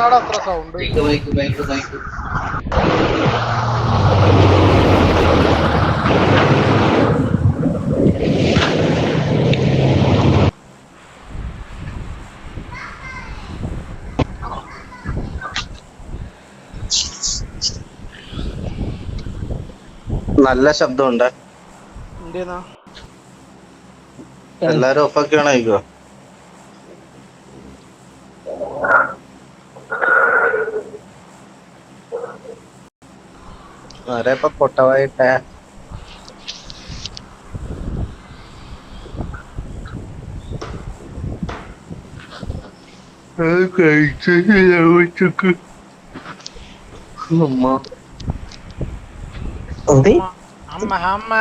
എവിടുന്നാടാ അത്ര സൗണ്ട് നല്ല ശബ്ദമുണ്ട്. എല്ലാരും ഒപ്പൊക്കെയാണോ ആരെ ഇപ്പൊ പൊട്ടവായിട്ടേ. അമ്മ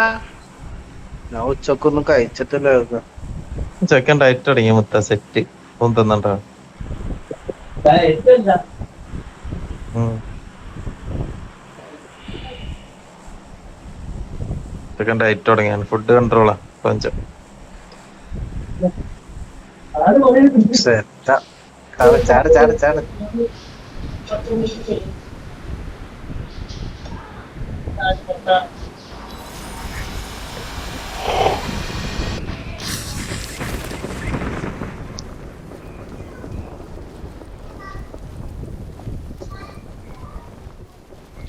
ഞാൻ ഉച്ചക്കൊന്നും കഴിച്ചിട്ടില്ല കേട്ടോ. ചെക്കൻ ഡയറ്റ് തുടങ്ങി മുത്ത സെറ്റ് ഒന്നും തിന്നണ്ട. ചെക്കൻ ഡയറ്റ് തുടങ്ങിയാണ്. ഫുഡ് കൺട്രോളാ പഞ്ചം. സെറ്റാ ചാട് ചാട് ചാട്.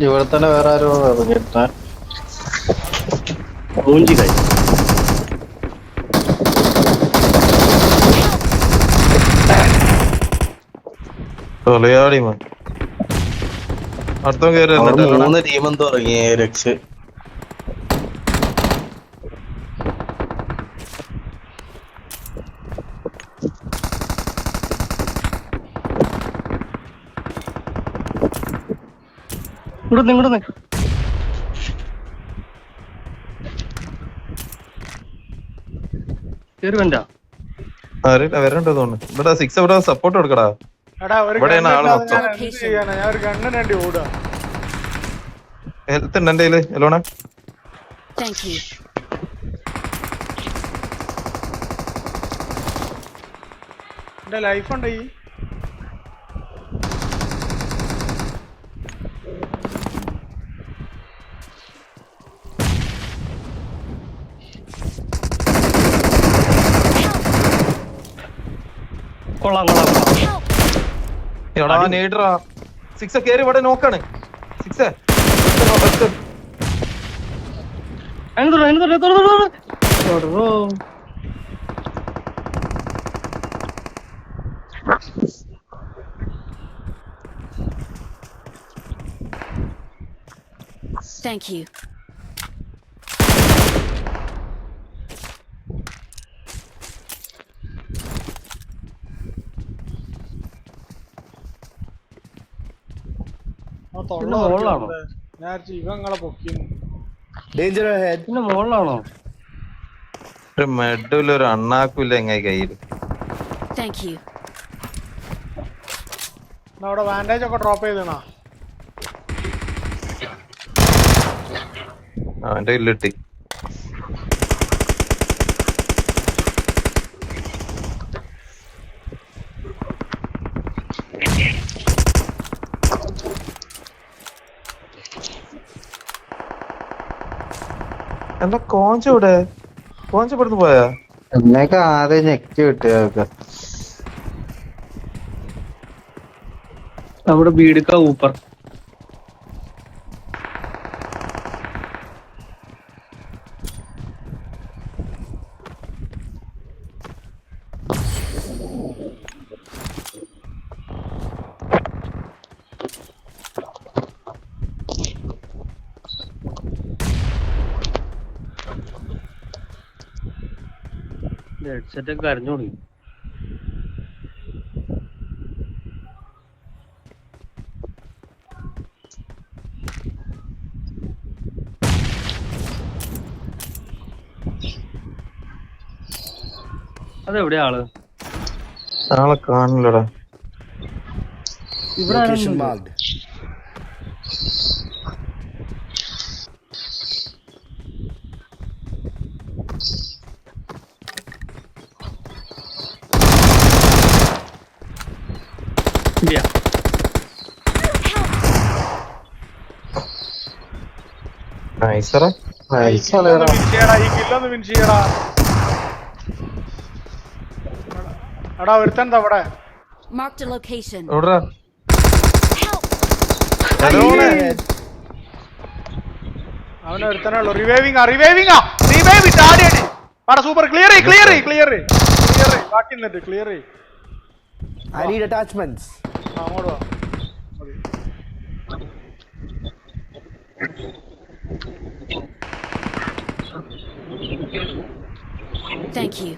ഇവിടെ തന്നെ വേറെ ആരോ ഇറങ്ങിട്ടാ മൂഞ്ചി കഴി തൊലയാടി മോൻ അടുത്ത കയറി മൂന്ന് ടീമും തുടങ്ങി രക്ഷ. ഇങ്ങോട്ട് ഇങ്ങോട്ട് കേറി വേണ്ട അറിയില്ല വരണ്ടോ തോന്നുന്നു. ഇവിടെ സിക്സ് ഇവിടെ സപ്പോർട്ട് കൊടുക്കടാ. എടാ ഒരു ഇവിടെയാണ് gun ആൾ മൊത്തം. ഞാൻ എന്ത് ചെയ്യാനാ ഞാൻ ഒരു ഗണ്ണിന് വേണ്ടി ഓടുക ഹെൽത്ത് ഉണ്ട് എന്റെ കയ്യിൽ? എലോണ Thank you. എന്റെ ലൈഫ് ഉണ്ട് ഈ? കൊള്ളാം കൊള്ളാം കൊള്ളാം. എടാ നേടറാ. സിക്സ് കേറി ഇവിടെ നോക്കാണ്. സിക്സ്. Thank you. മുകളിലാണോ? തുറക്കുന്നത്. ഞാൻ വിചാരിച്ചു ഇവ നിങ്ങളെ പൊക്കിന്ന് പിന്നെ മുകളിലാണോ ഒരു മെഡുല ഒരു അണ്ണാക്കൂല എങ്ങനെ കയ്യിൽ. എന്നാ അവിടെ ബാൻഡേജ് ഒക്കെ ഡ്രോപ്പ് ചെയ്തണോ അവന്റെ കയ്യിലിട്ടി എന്താ കോഞ്ച ഇവിടെ? കോഞ്ച ഇവിടുന്ന് പോയാ? എന്നൊക്കെ ആദ്യം ഞെക്കി കിട്ടിയൊക്കെ അവിടെ ബീഡിക്ക ഊപ്പർ. ഒക്കെ കരഞ്ഞു തുടങ്ങി. അതെവിടെയാ ആൾ? ആളെ കാണില്ലടാ ഇവിടെ വിൻ ചെയ്യടാ എടാ ഒരുത്തൻ അവിടെ. A location. എവിടാ! അവനെ. ഒരുത്തനേ ഉള്ളു. റിവൈവിംഗ് റിവൈവിംഗ് റിവൈവ് ചാടിയടി പാടാ super clear clear clear clear ബാക്കി നിന്നിട്ട് ക്ലിയർ I need attachments. അങ്ങോട്ട് വാ. Thank you.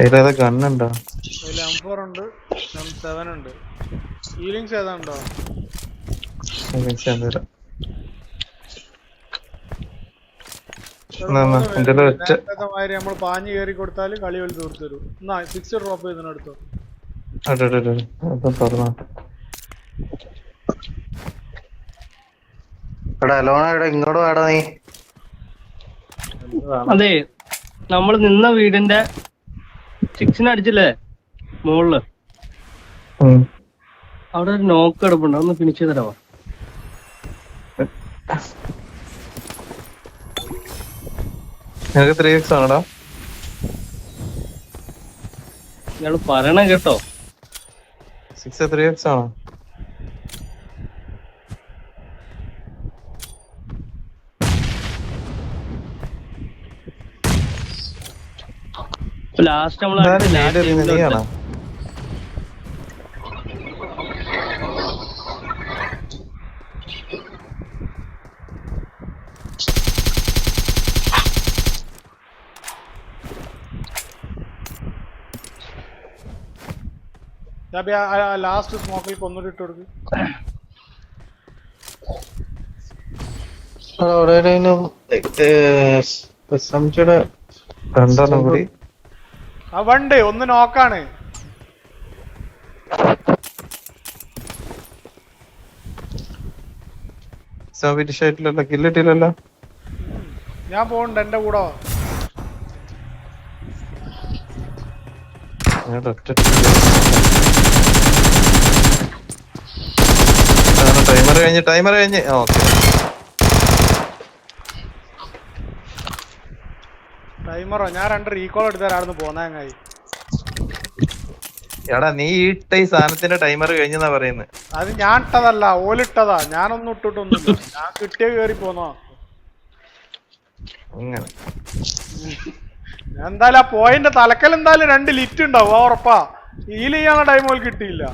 ഏതേതാ ഗണ്ണുണ്ടോ അതിൽ എം ഫോർ ഉണ്ട് എം സെവൻ ഉണ്ട്. ഹീലിങ്സ് ഏതാണ്ടോ തരാം ഞാൻ എന്നാ, എന്റെ കയ്യിൽ ഒറ്റ- നേരത്തെ മാതിരി നമ്മൾ പാഞ്ഞ് കയറി കൊടുത്താൽ കളി വലിയ തീർത്തു തരും എന്നാ സിക്സ് ഡ്രോപ്പ് ഇവിടെ ഇങ്ങോട്ട് വേടാ നീ. അതെ നമ്മൾ നിന്ന വീടിന്റെ സിക്സിന് അടിച്ചില്ലേ? മുകളിൽ ഉം. അവിടെ ഒരു നോക്ക് കിടപ്പുണ്ട്. ഒന്ന് ഫിനിഷ് ചെയ്ത് തരാമോ നിനക്ക് ത്രീ എക്സ് ആണോടാ? ഇയാൾ പറയണം കേട്ടോ. സിക്സ് ത്രീ എക്സ് ആണോ? ലാസ്റ്റ് നമ്മൾ ലാസ്റ്റ് സ്മോക്കിൽ കൊന്നിട്ട് ഇട്ട് കൊടുക്ക്. ആ വണ്ട് ഒന്ന് നോക്കാണ് കില്ലിട്ടില്ലല്ലോ ഞാൻ പോകണ്ട എന്റെ കൂടെ. ഞാൻ ഞാൻ ടൈമർ കഴിഞ്ഞ് ടൈമർ കഴിഞ്ഞ്. ഓക്കെ. ടൈമറോ ഞാൻ രണ്ട് റീകോൾ എടുത്തരായിരുന്നു പോന്നായി എടാ നീ ഇട്ട ഈ സാധനത്തിന്റെ ടൈമർ കഴിഞ്ഞെന്നാ പറയുന്നത് അത് ഞാൻ ഇട്ടതല്ല. ഓലിട്ടതാ ഞാനൊന്നും ഇട്ടിട്ടൊന്നുമില്ല. ഞാൻ കിട്ടിയ കേറി പോന്നോ? അങ്ങനെ എന്തായാലും ആ പോയിന്റ് തലക്കൽ എന്തായാലും രണ്ട് ലിറ്റ് ഉണ്ടാവും. ആ ഉറപ്പാ. ഹീൽ ചെയ്യാനുള്ള ടൈം കിട്ടിയില്ല.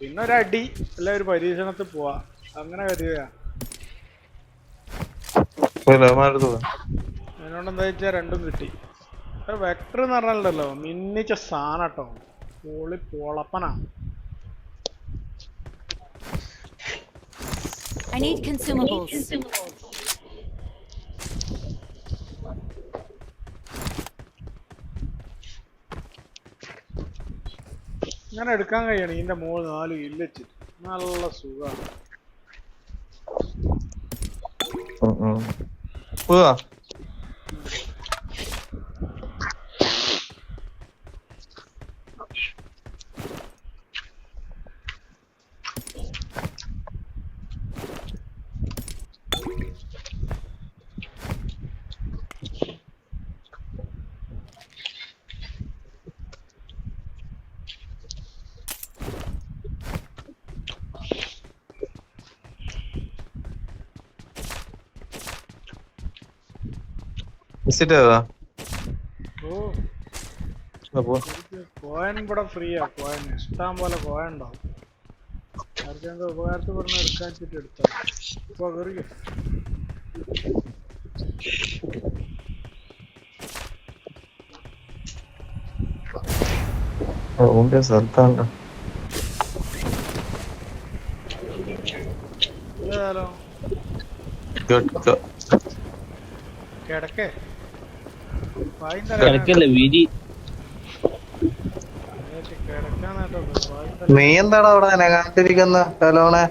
പിന്നെ ഒരു അടി അല്ല ഒരു പരീക്ഷണത്തിൽ പോവാ. അങ്ങനെ കരുതുക ലോമാരത് പോവാ അതിനോട് എന്താ വെച്ചാൽ രണ്ടും കിട്ടി. വെക്ടർ എന്ന് പറഞ്ഞല്ലോ മിന്നിച്ച സാനട്ടോ പൊളി പൊളപ്പനാ. I need consumables. ഇങ്ങനെ എടുക്കാൻ കഴിയണം. ഇതിന്റെ മൂന്ന് നാല് ഇല്ലച്ചിട്ട് നല്ല സുഖമാണ് เพื่อ വിസിറ്റ് ചെയ്തതാ ഓ. കോയൻ ഇവിടെ ഫ്രീയാ കോയൻ ഇഷ്ടം പോലെ കോയൻ ഉണ്ടാവും ആർക്കെന്താ ഉപകാരത്തിൽ പറഞ്ഞ എടുക്കാൻ വെച്ചിട്ട് എടുത്താ ഇപ്പൊ കയറിയോ റൂമിന്റെ സ്ഥലത്താണ്ടോ ഏതായാലും കിടക്കേ. കിടക്കല്ലേ വിരി നീ എന്താടാ അവിടെ അനങ്ങാണ്ടിരിക്കുന്ന അലോണെ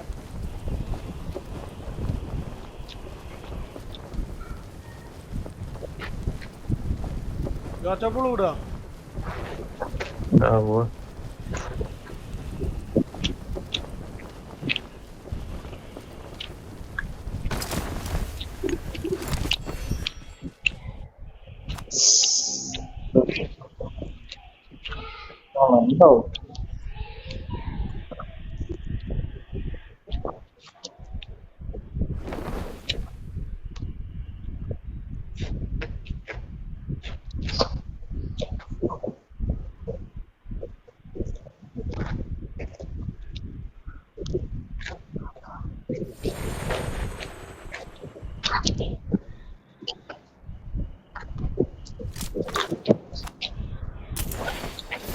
ആ വിടുക ആ, പോവാ.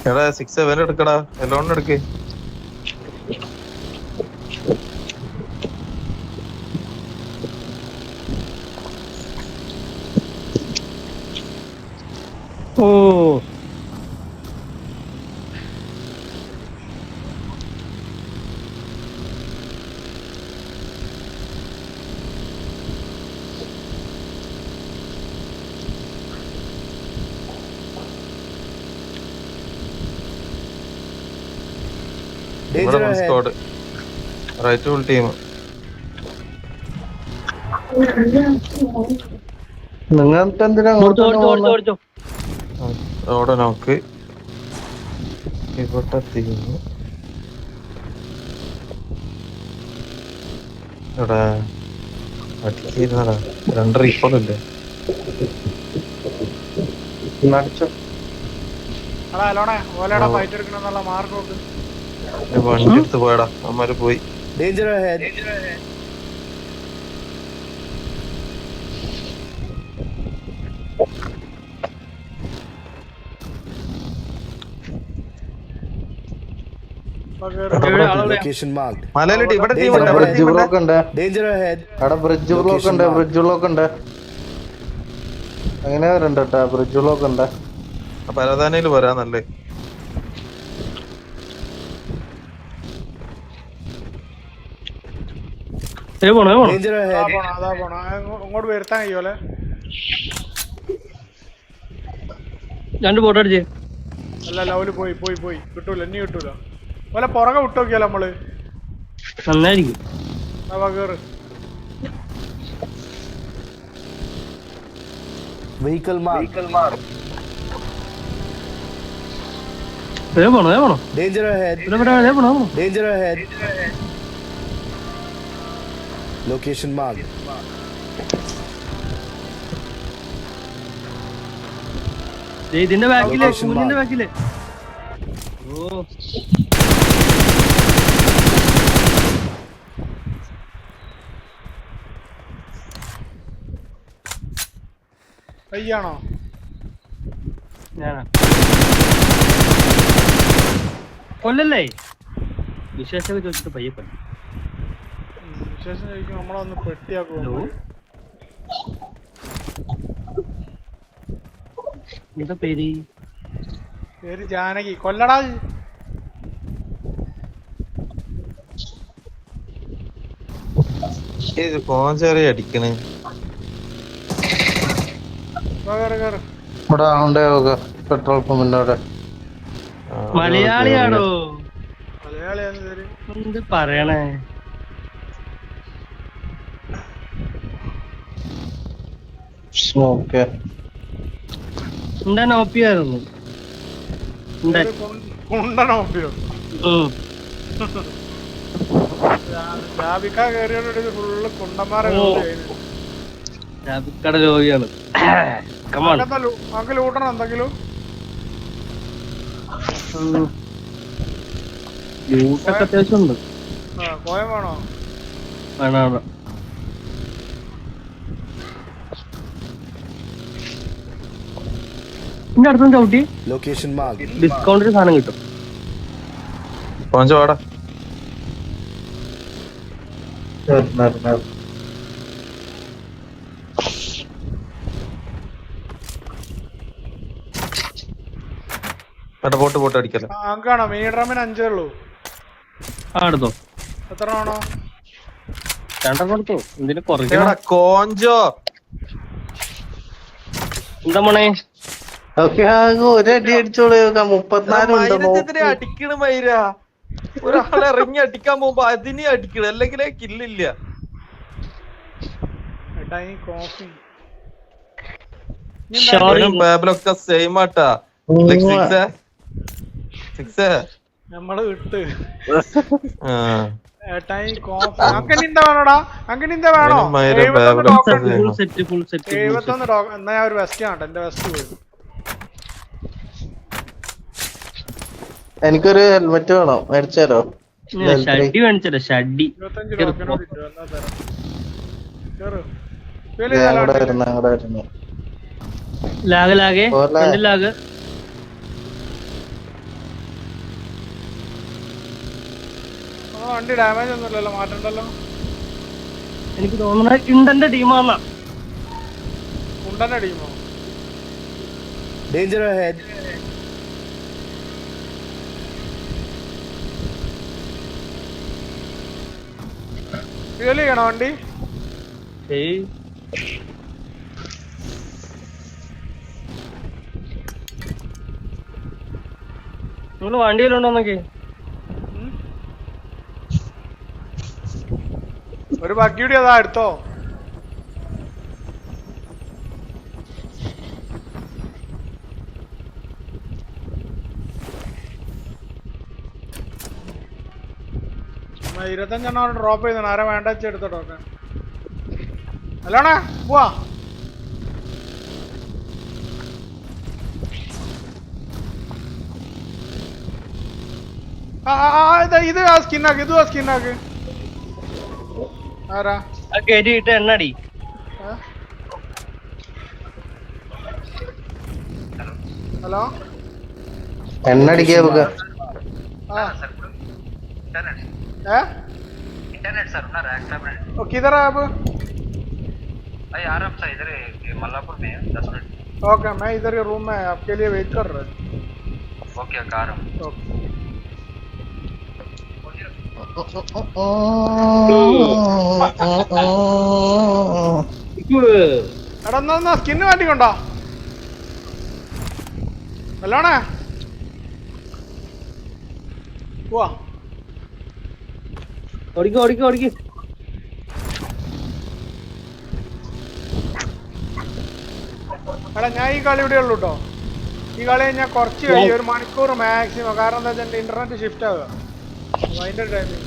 എടാ സിക്സ് സെവൻ എടുക്കടാ. എല്ലോണ്ട് എടുക്ക്. ഓ. സ്കോഡ് റൈറ്റ് ഫുൾ ടീം നിങ്ങൾക്ക് എന്തിനാ അവിടെ നോക്ക് ഇവിടെ തീർന്നു എടാ അടിച്ചിരുന്നടാ രണ്ട് റീഫോണില്ലേ അടിച്ചോ എടാ അലോണേ ഓലയുടെ ഫൈറ്റ് എടുക്കണമെന്നുള്ള മാർക്ക് നോക്ക് വണ്ടി എടുത്ത് പോയടാ. അമ്മര് പോയി. ഡേഞ്ചർ. ഇവിടെ മലയിലിട്ട് ബ്രിഡ്ജ് ബ്ലോക്ക് ഉണ്ട്. അവിടെ ബ്രിഡ്ജ് ബ്ലോക്ക് ഉണ്ട്. ബ്രിഡ്ജ് ബ്ലോക്ക് ഉണ്ട് അങ്ങനെ വരണ്ട ബ്രിഡ്ജ് ബ്ലോക്ക് ഉണ്ട്. പരതാനയിൽ വരാ നല്ലേ ഏ പോണോ ഏ പോണോ Danger അതാ ahead. പോണം അതാ പോണം ആ, ഇങ്ങോ- ഇങ്ങോട്ട് വരുത്താൻ കഴിയുമല്ലേ? രണ്ട് ഫോട്ടോ അടിച്ചേ. അല്ല ലവൽ പോയി പോയി പോയി. കിട്ടൂല ഇനി കിട്ടൂല. ഓലെ പുറകെ വിട്ടു നോക്കിയാലോ നമ്മൾ? നന്നായിരിക്കും. കേറ്. Vehicle marked. ഏ പോണോ ഹെഡ് പോണോ? Danger ഹെഡ് ഹെഡ് ഇവിടെ Location marked. ദേ ഇതിന്റെ ബാക്കിൽ ഓ. കയ്യാണോ? ഞാനാ. കൊല്ലല്ലേ? വിശേഷമൊക്കെ ചോദിച്ചിട്ട് പയ്യെ കൊല്ലം. നമ്മളൊന്ന് എന്താ പേര്? പേര് ജാനകി. കൊല്ലടാ. ഇത്. ഇത് കോഞ്ചേറി അടിക്കണേ. ഇവിടെ പെട്രോൾ പമ്പിന്റെ അവിടെ. മലയാളിയാണോ? മലയാളിയാണ് പറയണേ? ഓക്കെ. ജാബിക്ക ഫുള്ള് കുണ്ടന്മാരെ രോഗിയാണ് നമുക്ക് ലൂട്ടണം എന്തെങ്കിലും? ലൂട്ടൊക്കെ അത്യാവശ്യം ഉണ്ട് ആ കോയം വേണോ? വേണം വേണം. എന്റെ അടുത്തും ചവിട്ടി ലൊക്കേഷൻ. ഡിസ്കൗണ്ടിന് സാധനം കിട്ടും. വാടാ. പോട്ട് പോട്ട് അടിക്കല്ലോ? അഞ്ചേ ഉള്ളൂ. ആ എടുത്തോ. എത്ര രണ്ടെണ്ണം എടുത്തോ. എന്തിനു കോഞ്ചോ. എന്താ മോണേ ഒരടി അടിച്ചോളൂ മുപ്പത്തിനാലുണ്ട് മൈരജത്തിനെ അടിക്കണ മൈര? ഒരാളെ ഇറങ്ങി അടിക്കാൻ പോകുമ്പോ അതിനെ അടിക്കണം അല്ലെങ്കിൽ കില്ലില്ല. ബാബിലൊക്കെ സെയിം ആട്ടാ. സിക്സ് സിക്സ് നമ്മൾ വിട്ട്. എഴുപത്തൊന്ന് എന്നാ ഞാൻ ഒരു വെസ്റ്റ് കാണട്ടെ എന്റെ വെസ്റ്റ് പോയി എനിക്കൊരു ഹെൽമെറ്റ് വേണം മേടിച്ചാലോ ഷഡ്ഡി കാണിച്ചല്ലോ ഷഡ്ഡി ഇരുപത്തഞ്ച് കേറ് ടോക്കൺ പോ. കിട്ടും എന്നാ തരാം കേറ് ഹെൽമെറ്റ് വേണം. Lag lag lag. ആ വണ്ടി ഡാമേജ് ഒന്നുമില്ലല്ലോ മാറ്റണ്ടല്ലോ. എനിക്ക് തോന്നുന്നത് ഇണ്ടന്റെ ടീമാന്നാ കുണ്ടന്റെ ടീമോ ഡേഞ്ചർ ahead. ചെയ്യണോ വണ്ടി നിങ്ങൾ വണ്ടിയിലുണ്ടോ നോക്കി? ഒരു ബാക്കിയുടെ അതാ എടുത്തോ? ഇരുപത്തഞ്ചെണ്ണം അവിടെ ഡ്രോപ്പ് ചെയ്തു? ആരെ വേണ്ട വെച്ച് എടുത്തോട്ടോ അല്ലോണേ പോവാ. ആ ആ, ആ, ഇത് ആ സ്കിന്നാക്ക് ഇതും ആ സ്കിന്നാക്ക് ആരാ? ആ കയറ്റിയിട്ട് എണ്ണടി? ഹലോ? എണ്ണടിക്കാ നമുക്ക്. हाँ है इंटरनेट सर ना रैक साहब ने वो किधर है आप भाई आराम से इधर ही मल्लापुर में है दस मिनट ओके मैं इधर के रूम में आपके लिए वेट कर रहा हूँ ओके कार ओके എടാ എന്നാ എന്നാ സ്കിന്ന് മാറ്റിക്കൊണ്ടോ നല്ലോണേ പോവാ ഓടിക്കോ ഓടിക്കോ ഓടിക്കോ. എടാ ഞാൻ ഈ കളി ഇവിടെ ഉള്ളൂ കേട്ടോ ഈ കളി ഞാൻ കുറച്ച് കഴിയും ഒരു മണിക്കൂർ മാക്സിമം കാരണം എന്താ വെച്ചാൽ ഇന്റർനെറ്റ് ഷിഫ്റ്റ് ആവുക. അതിന്റെ ടൈമിങ്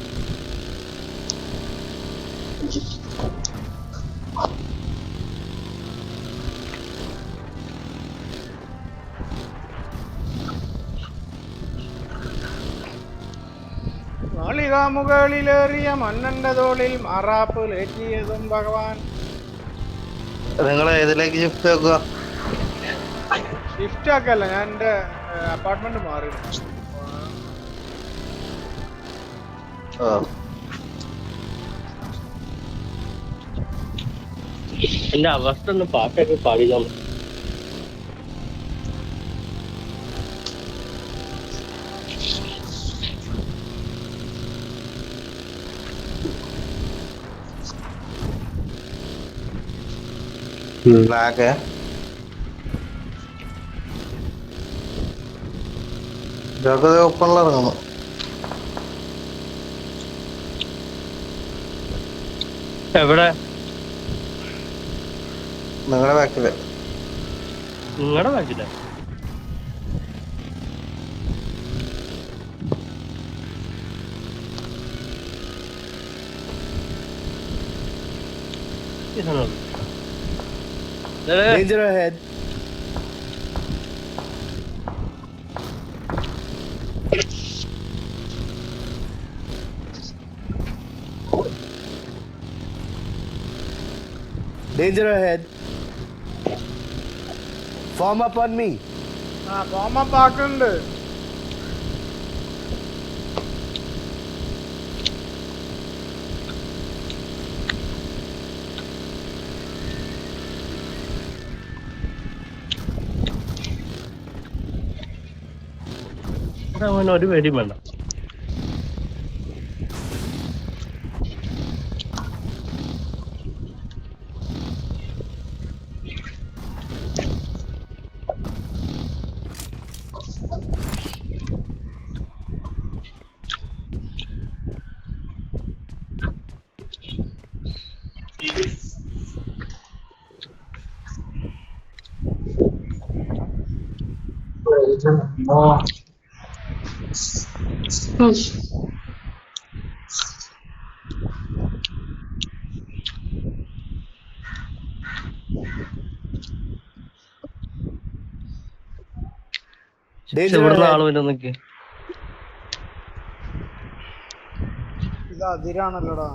മുകളിലേറിയ മണ്ണന്റെ തോളിൽ മാറാപ്പ് ലേറ്റിയതും ഭഗവാൻ. നിങ്ങൾ ഏതിലേക്ക് ഷിഫ്റ്റ് വെക്കുക ഷിഫ്റ്റ് ആക്കല്ല ഞാൻ എന്റെ അപ്പാർട്ട്മെന്റ് മാറി. എന്റെ അവസ്ഥ ഒന്ന് പാട്ടൊക്കെ പാടിക്കാൻ ലാഗ് ഇതൊക്കെ ഓപ്പണിൽ ഇറങ്ങുന്നു. എവിടെ? നിങ്ങളുടെ ബാക്കിൽ നിങ്ങളുടെ ബാക്കില്ല Danger ahead. Danger ahead. Form up on me. ആ ഫോമ പാക്കുണ്ട് അത് അവന് ഒരു പേടിയും വേണ്ട Oh. ഇവിടുന്ന്. ആൾ വരും നോക്കി ഇത് അതിരാണല്ലോടാ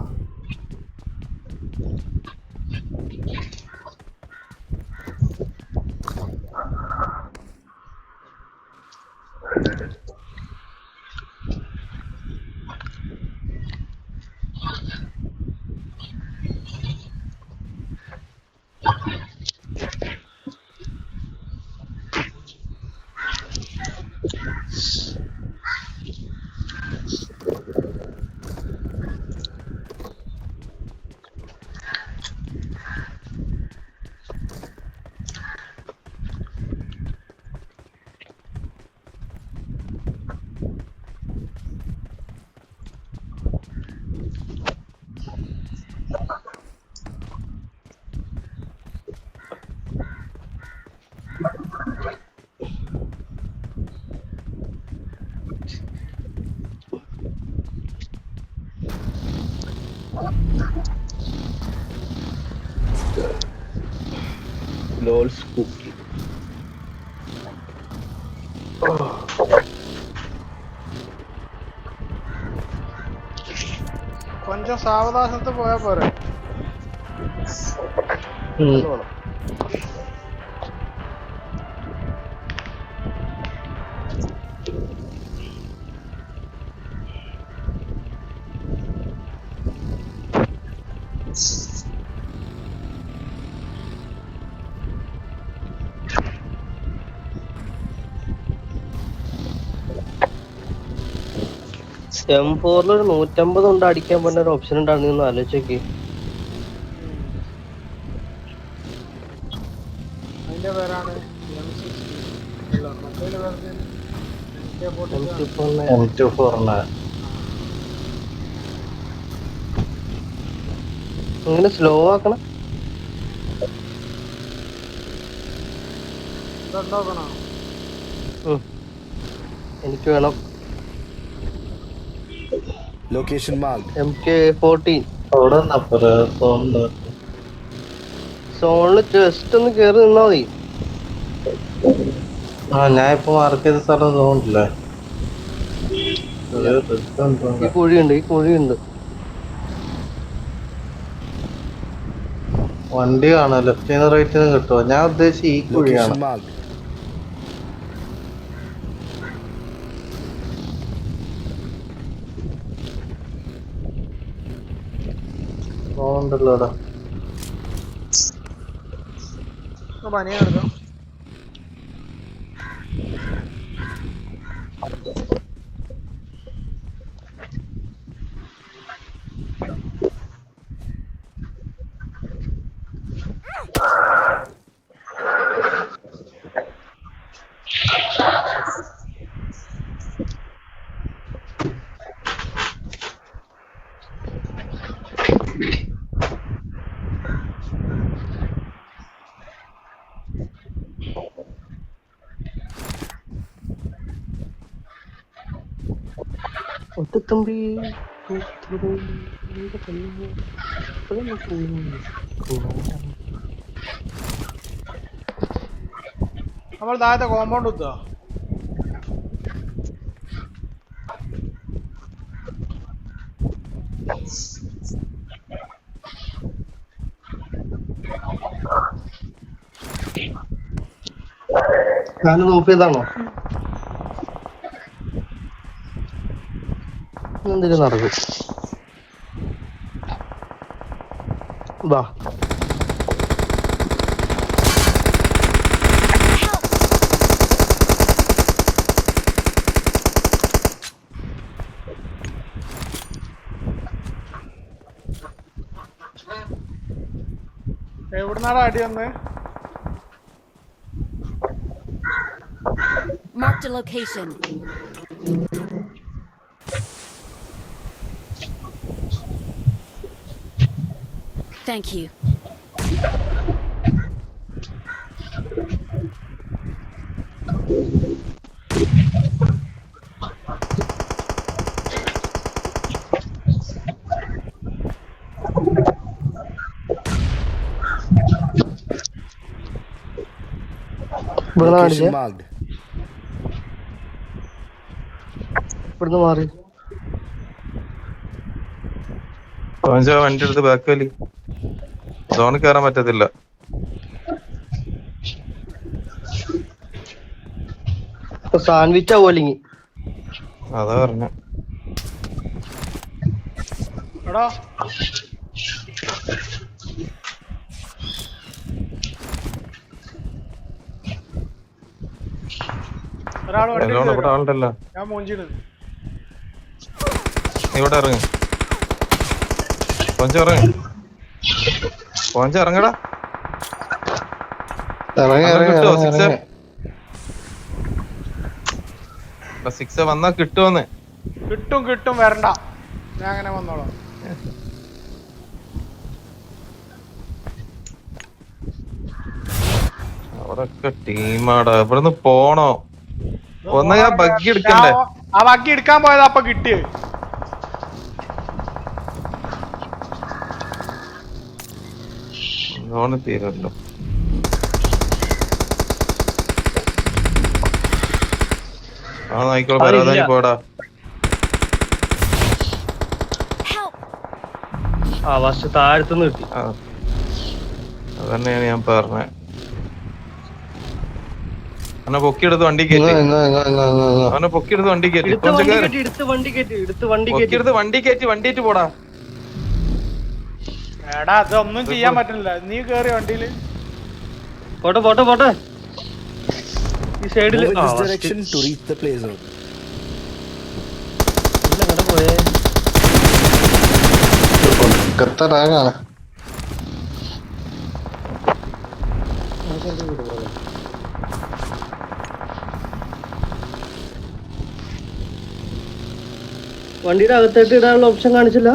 സാവകാശത്ത് പോയാ പോരെ. എം ഫോറിൽ ഒരു നൂറ്റമ്പത് കൊണ്ട് അടിക്കാൻ പറ്റുന്ന ഒരു ഓപ്ഷൻ ഉണ്ടായിരുന്നു. ഒന്ന് ആലോചിച്ച് നോക്കി അതിന്റെ പേരാണ് ഇങ്ങനെ സ്ലോ ആക്കണം. എനിക്ക് വേണം. Location marked. M K fourteen അവിടെ ജസ്റ്റ് ഒന്ന് കേറി നിന്നാ മതി. ആ ഞാൻ ഇപ്പൊ മാർക്ക് ചെയ്ത സ്ഥലം തോന്നില്ലേ ഈ കുഴിയുണ്ട് ഈ കുഴിയുണ്ട്. വണ്ടി കാണാം. ലെഫ്റ്റിൽ നിന്ന് റൈറ്റിൽ നിന്ന് കിട്ടുമോ ഞാൻ ഉദ്ദേശിച്ച ഈ കുഴിയാണ്. തോന്നുന്നുണ്ടല്ലോ അവിടെ പോകുന്നത്. നമ്മൾ താഴത്തെ കോമ്പൗണ്ട് കുത്തുക ഞാനത് ഓഫ് എന്തിനു നടക്കും വാ എവിടുന്നാടാ അടി വന്ന്? Marked a location. Thank you. ഇവിടുന്ന് മാറി. വണ്ടി എടുത്ത് ബാക്ക് വലി. സോണിൽ കയറാൻ പറ്റത്തില്ല. സാൻഡ്വിച്ച് അതാ പറഞ്ഞ. ഇവിടെ ആളുണ്ടല്ലോ. ഇറങ്ങ്. കൊഞ്ച ഇറങ്ങ് ഇറങ്ങടാ. ഇറങ്ങി അന്നേരം ഇറങ്ങി സിക്സ് വന്നാ കിട്ടുവോന്ന്? കിട്ടും കിട്ടും വരണ്ട. ഞാൻ അങ്ങനെ വന്നോളാം. അവിടൊക്കെ ടീമാടാ. ഇവിടുന്ന് പോണോ? ഒന്നാ ഞാൻ ബഗ്ഗി എടുക്കണ്ടേ? ആ ബഗ്ഗി എടുക്കാൻ പോയതാ അപ്പൊ കിട്ടിയത് സോണ് തീരല്ലോ ആ നായിക്കോളെ. പരാതി പോടാ! ആ ഫസ്റ്റ് താഴത്തുനിന്ന് കിട്ടി. അതന്നെയാണ് ഞാൻ പറഞ്ഞ അവനെ പൊക്കിയെടുത്ത് വണ്ടി കയറ്റി. അവനെ പൊക്കിയെടുത്ത് വണ്ടി കയറ്റി എടുത്ത് വണ്ടി കയറി കയറ്റി എടുത്ത് വണ്ടി കയറ്റി വണ്ടി കയറ്റി പോടാ എടാ അതൊന്നും ചെയ്യാൻ പറ്റില്ല. നീ കേറി വണ്ടിയിൽ. പോട്ടെ പോട്ടെ പോട്ടെ. ഈ സൈഡിൽ റാഗാണ് വണ്ടിയുടെ അകത്തേക്ക് ഇടാനുള്ള ഓപ്ഷൻ കാണിച്ചില്ല?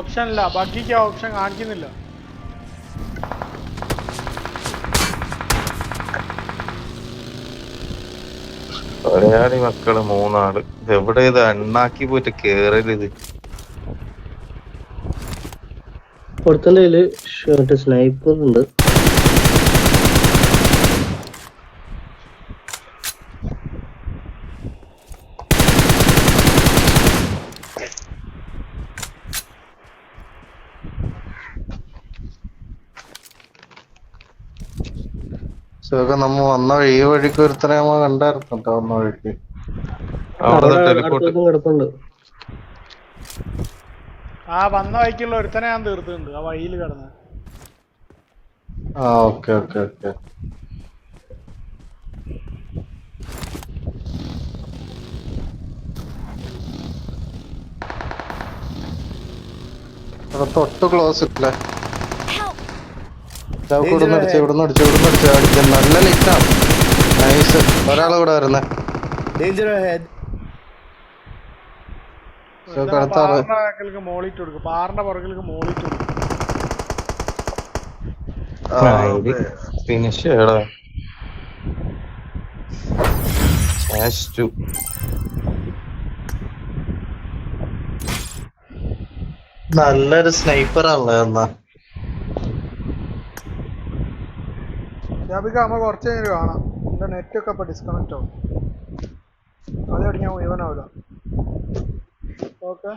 ഓപ്ഷൻ ഇല്ല. ബാക്കിക്ക് ഓപ്ഷൻ കാണിക്കുന്നില്ല. ഒരാടി മക്കൾ മൂന്നാൾ. എവിടെ ഇത്? അണ്ണാക്കി പോയിട്ട് കേറരുത് പുറത്തുള്ള ഷർട്ട് സ്നൈപ്പർ ഉണ്ട്. സുഖ നമ്മ വന്ന വഴി ഈ വഴിക്ക് ഒരുത്തനെ നമ്മ കണ്ടായിരുന്നു കേട്ടോ വന്ന വഴിക്ക്. അവിടെ ടെലിപ്പോർട്ട് കിടപ്പുണ്ട്. ആ വന്ന വഴിക്കുള്ള ഒരുത്തനെ ഞാൻ തീർത്തിട്ടുണ്ട്. ആ വഴിയിൽ കിടന്ന്. ആ ഓക്കെ ഓക്കെ ഓക്കെ. അവിടെ തൊട്ട് ക്ലോസ് ഇല്ല! ഇവിടുന്ന് അടിച്ചു ഇവിടുന്ന് അടിച്ചു ഇവിടുന്ന് അടിച്ചു. അടിച്ച. നല്ല ലിറ്റാ നൈസ് ഒരാളെ കൂടെ വരുന്നേ. ഫിനിഷ് നല്ലൊരു സ്നൈപ്പർ ആണല്ലോ എന്നാ. ജാബിക നമ്മൾ കുറച്ച് കഴിഞ്ഞ് കാണാം. എന്റെ നെറ്റ് ഒക്കെ ഇപ്പൊ ഡിസ്കണക്ട് ആവും. അതോടെ ഞാൻ മുഴുവനാവില്ല. ഓക്കെ